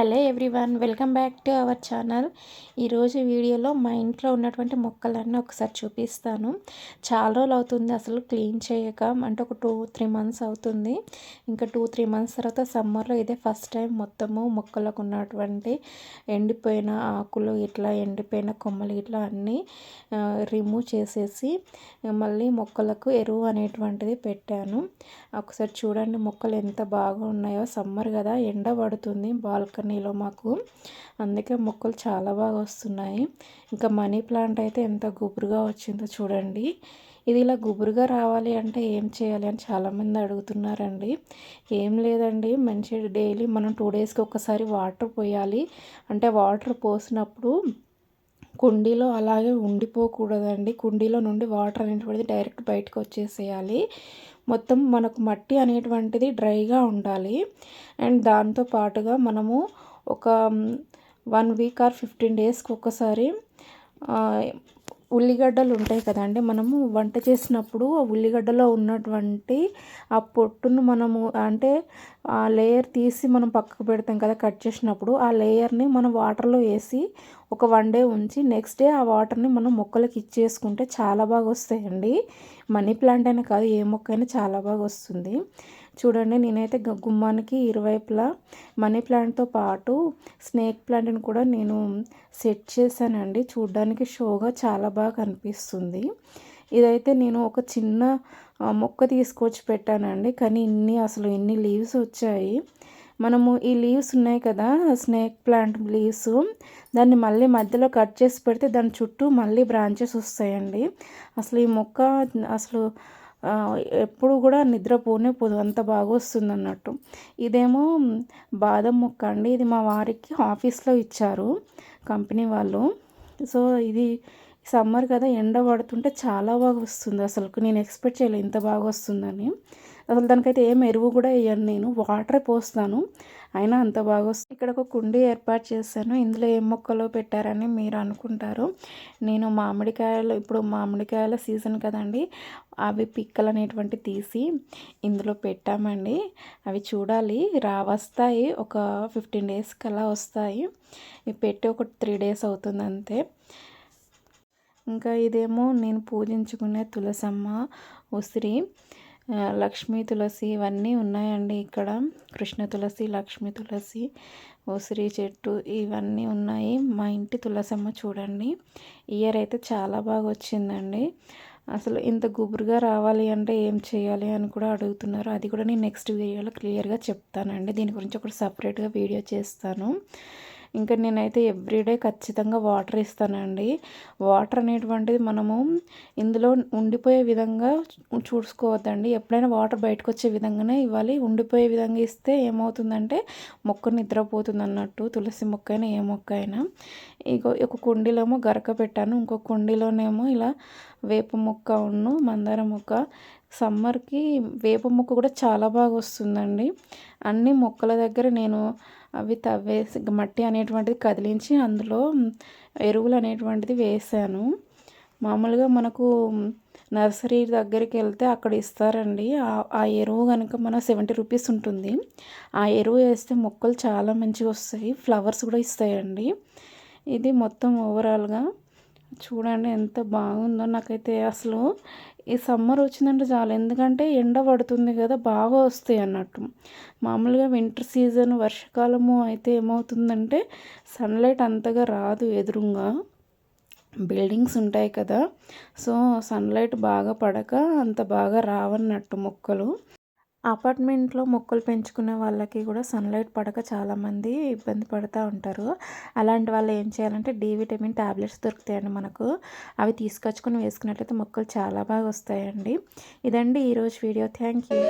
Hello everyone welcome back to our channel. ఈరోజు వీడియోలో మా ఇంట్లో ఉన్నటువంటి మొక్కలన్నీ ఒకసారి చూపిస్తాను. చాలా రోజులు అవుతుంది అసలు క్లీన్ చేయక అంటే ఒక టూ త్రీ మంత్స్ అవుతుంది. ఇంకా టూ త్రీ మంత్స్ తర్వాత సమ్మర్లో ఇదే ఫస్ట్ టైం మొత్తము మొక్కలకు ఉన్నటువంటి ఎండిపోయిన ఆకులు ఇట్లా ఎండిపోయిన కొమ్మలు ఇట్లా అన్నీ రిమూవ్ చేసేసి మళ్ళీ మొక్కలకు ఎరువు అనేటువంటిది పెట్టాను. ఒకసారి చూడండి మొక్కలు ఎంత బాగా ఉన్నాయో సమ్మర్ కదా ఎండ పడుతుంది బాల్కనీ బాల్కనీలో మాకు. అందుకే మొక్కలు చాలా బాగా వస్తున్నాయి. ఇంకా మనీ ప్లాంట్ అయితే ఎంత గుబురుగా వచ్చిందో చూడండి. ఇది ఇలా గుబురుగా రావాలి అంటే ఏం చేయాలి అని చాలామంది అడుగుతున్నారండి. ఏం లేదండి. మంచి డైలీ మనం టూ డేస్కి ఒకసారి వాటర్ పోయాలి. అంటే వాటర్ పోసినప్పుడు కుండీలో అలాగే ఉండిపోకూడదండి. కుండీలో నుండి వాటర్ అనేటువంటిది డైరెక్ట్ బయటకు వచ్చేసేయాలి. మొత్తం మనకు మట్టి అనేటువంటిది డ్రైగా ఉండాలి. అండ్ దాంతో పాటుగా మనము ఒక వన్ వీక్ ఆర్ ఫిఫ్టీన్ డేస్కి ఒకసారి ఉల్లిగడ్డలు ఉంటాయి కదండి. మనము వంట చేసినప్పుడు ఆ ఉల్లిగడ్డలో ఉన్నటువంటి ఆ పొట్టును మనము అంటే ఆ లేయర్ తీసి మనం పక్కకు పెడతాం కదా కట్ చేసినప్పుడు ఆ లేయర్ని మనం వాటర్లో వేసి ఒక వన్ డే ఉంచి నెక్స్ట్ డే ఆ వాటర్ని మనం మొక్కలకి ఇచ్చేసుకుంటే చాలా బాగా వస్తాయండి. మనీ ప్లాంట్ అయినా కాదు ఏ మొక్క అయినా చాలా బాగా వస్తుంది. చూడండి నేనైతే గుమ్మానికి ఇరువైపులా మనీ ప్లాంట్తో పాటు స్నేక్ ప్లాంట్ని కూడా నేను సెట్ చేశానండి. చూడడానికి షోగా చాలా బాగా కనిపిస్తుంది. ఇదైతే నేను ఒక చిన్న మొక్క తీసుకొచ్చి పెట్టానండి. కానీ ఇన్ని అసలు ఇన్ని లీవ్స్ వచ్చాయి. మనము ఈ లీవ్స్ ఉన్నాయి కదా స్నేక్ ప్లాంట్ లీవ్స్. దాన్ని మళ్ళీ మధ్యలో కట్ చేసి పెడితే దాని చుట్టూ మళ్ళీ బ్రాంచెస్ వస్తాయండి. అసలు ఈ మొక్క అసలు ఎప్పుడు కూడా నిద్రపోనే పోదు అంత బాగా వస్తుంది అన్నట్టు ఇదేమో బాదం మొక్క అండి. ఇది మా వారికి ఆఫీస్లో ఇచ్చారు కంపెనీ వాళ్ళు. సో ఇది సమ్మర్ కదా ఎండ పడుతుంటే చాలా బాగా వస్తుంది. అసలు నేను ఎక్స్పెక్ట్ చేయలేదు ఇంత బాగా వస్తుందని. అసలు దానికైతే ఏం ఎరువు కూడా వేయను నేను. వాటర్ పోస్తాను. అయినా అంత బాగా వస్తుంది ఇక్కడ ఒక కుండీ ఏర్పాటు చేశాను. ఇందులో ఏం మొక్కలు పెట్టారని మీరు అనుకుంటారు. నేను మామిడికాయలు ఇప్పుడు మామిడికాయల సీజన్ కదండి అవి పిక్కలు అనేటువంటి తీసి ఇందులో పెట్టామండి. అవి చూడాలి. రా వస్తాయి ఒక ఫిఫ్టీన్ డేస్కి అలా వస్తాయి. పెట్టి ఒక త్రీ డేస్ అవుతుంది అంతే. ఇంకా ఇదేమో నేను పూజించుకునే తులసమ్మ ఉసిరి లక్ష్మీ తులసి ఇవన్నీ ఉన్నాయండి ఇక్కడ. కృష్ణ తులసి లక్ష్మీ తులసి ఉసిరి చెట్టు ఇవన్నీ ఉన్నాయి. మా ఇంటి తులసమ్మ చూడండి. ఇయర్ అయితే చాలా బాగా వచ్చిందండి. అసలు ఇంత గుబురుగా రావాలి అంటే ఏం చేయాలి అని కూడా అడుగుతున్నారు. అది కూడా నేను నెక్స్ట్ వీడియోలో క్లియర్గా చెప్తానండి. దీని గురించి ఒకటి సపరేట్గా వీడియో చేస్తాను. ఇంకా నేనైతే ఎవ్రీడే ఖచ్చితంగా వాటర్ ఇస్తానండి. వాటర్ అనేటువంటిది మనము ఇందులో ఉండిపోయే విధంగా చూసుకోవద్దండి. ఎప్పుడైనా వాటర్ బయటకు వచ్చే విధంగానే ఇవ్వాలి. ఉండిపోయే విధంగా ఇస్తే ఏమవుతుందంటే మొక్క నిద్రపోతుంది అన్నట్టు తులసి మొక్క అయినా ఏ మొక్క అయినా ఇగో ఒక కుండీలోమో గరక పెట్టాను. ఇంకో కుండీలోనేమో ఇలా వేప మొక్క ఉన్ను మందార మొక్క. సమ్మర్కి వేప మొక్క కూడా చాలా బాగా వస్తుందండి. అన్ని మొక్కల దగ్గర నేను అవి తవ్వేసి మట్టి అనేటువంటిది కదిలించి అందులో ఎరువులు అనేటువంటిది వేసాను. మామూలుగా మనకు నర్సరీ దగ్గరికి వెళ్తే అక్కడ ఇస్తారండి. ఆ ఎరువు కనుక మన సెవెంటీ రూపీస్ ఉంటుంది. ఆ ఎరువు వేస్తే మొక్కలు చాలా మంచిగా వస్తాయి. ఫ్లవర్స్ కూడా ఇస్తాయండి. ఇది మొత్తం ఓవరాల్గా చూడండి ఎంత బాగుందో నాకైతే అసలు ఈ సమ్మర్ వచ్చిందంటే చాలు. ఎందుకంటే ఎండ పడుతుంది కదా బాగా వస్తాయి అన్నట్టు. మామూలుగా వింటర్ సీజన్ వర్షాకాలము అయితే ఏమవుతుందంటే సన్లైట్ అంతగా రాదు ఎదురుగా. బిల్డింగ్స్ ఉంటాయి కదా సో సన్లైట్ బాగా పడక అంత బాగా రావన్నట్టు మొక్కలు. అపార్ట్మెంట్లో మొక్కలు పెంచుకునే వాళ్ళకి కూడా సన్లైట్ పడక చాలామంది ఇబ్బంది పడుతూ ఉంటారు. అలాంటి వాళ్ళు ఏం చేయాలంటే డి విటమిన్ ట్యాబ్లెట్స్ దొరుకుతాయండి మనకు. అవి తీసుకొచ్చుకొని వేసుకున్నట్లయితే మొక్కలు చాలా బాగా వస్తాయండి. ఇదండి ఈరోజు వీడియో. Thank you.